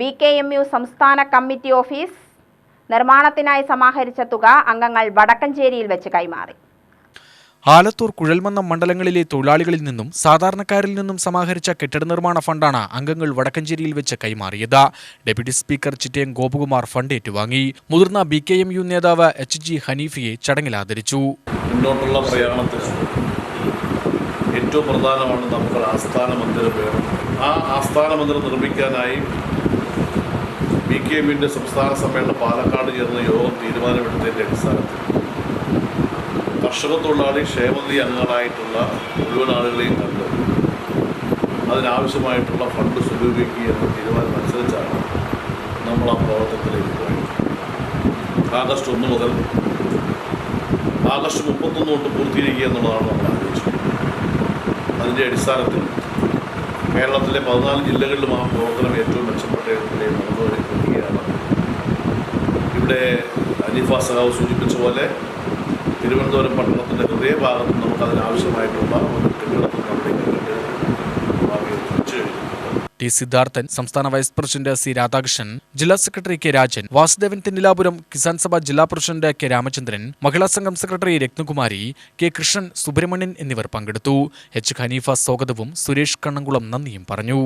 B K M U സംസ്ഥാന committee office നിർമ്മാണത്തിനായി സമാഹരിച്ച തുക അംഗങ്ങൾ വടക്കഞ്ചേരിയിൽ വെച്ച് കൈമാറി. ആലത്തൂർ കുഴൽമന്നം മണ്ഡലങ്ങളിലെ തൊഴിലാളികളിൽ നിന്നും സാധാരണക്കാരിൽ നിന്നും സമാഹരിച്ച കെട്ടിട നിർമ്മാണ ഫണ്ടാണ് അംഗങ്ങൾ വടക്കഞ്ചേരിയിൽ വെച്ച് കൈമാറിയത്. Deputy speaker Chittayam Gopakumar fund ഏറ്റുവാങ്ങി. മുതിർന്ന ബി കെ എം യു നേതാവ് എച്ച് ജി ഹനീഫിയെ ചടങ്ങിൽ ആദരിച്ചു. മുന്നോട്ടുള്ള പ്രയാണത്തിൽ ഏറ്റവും പ്രധാനമാണ് നമുക്ക് ആസ്ഥാന മന്ദിരം വേണം. ആ ആസ്ഥാന മന്ദിരം നിർമ്മിക്കാനായി കെ എമ്മിന്റെ സംസ്ഥാന സമ്മേളനം പാലക്കാട് ചേർന്ന യോഗം തീരുമാനമെടുത്തതിന്റെ അടിസ്ഥാനത്തിൽ കർഷക തൊഴിലാളി ക്ഷേമനിധി അംഗങ്ങളായിട്ടുള്ള മുഴുവൻ ആളുകളെയും കണ്ട് അതിനാവശ്യമായിട്ടുള്ള ഫണ്ട് സ്വരൂപിക്കുക എന്ന തീരുമാനം അനുസരിച്ചാണ് നമ്മൾ ആ പ്രവർത്തനത്തിലേക്ക് പോയത്. ആഗസ്റ്റ് ഒന്ന് മുതൽ ആഗസ്റ്റ് മുപ്പത്തൊന്ന് തൊട്ട് പൂർത്തീകരിക്കുക എന്നുള്ളതാണ് നമ്മൾ ആലോചിച്ചത് അതിന്റെ അടിസ്ഥാനത്തിൽ കേരളത്തിലെ പതിനാല് ജില്ലകളിലും ആ പ്രവർത്തനം ഏറ്റവും മെച്ചപ്പെട്ട അനീഫ സഹാവ് സൂചിപ്പിച്ച പോലെ തിരുവനന്തപുരം പട്ടണത്തിന്റെ ഹൃദയഭാഗത്ത് നമുക്ക് അതിനാവശ്യമായിട്ടുള്ള ഒരു കെട്ടിടത്തിൽ ടി സിദ്ധാർത്ഥൻ സംസ്ഥാന വൈസ് പ്രസിഡന്റ് സി രാധാകൃഷ്ണൻ ജില്ലാ സെക്രട്ടറി കെ രാജൻ വാസുദേവൻ തെന്നിലാപുരം കിസാൻ സഭ ജില്ലാ president K Ramachandran Mahila Sangham secretary Rathnakumari K Krishnan Subramanian എന്നിവർ പങ്കെടുത്തു. എച്ച് ഖനീഫ സ്വാഗതവും സുരേഷ് കണ്ണംകുളം നന്ദിയും പറഞ്ഞു.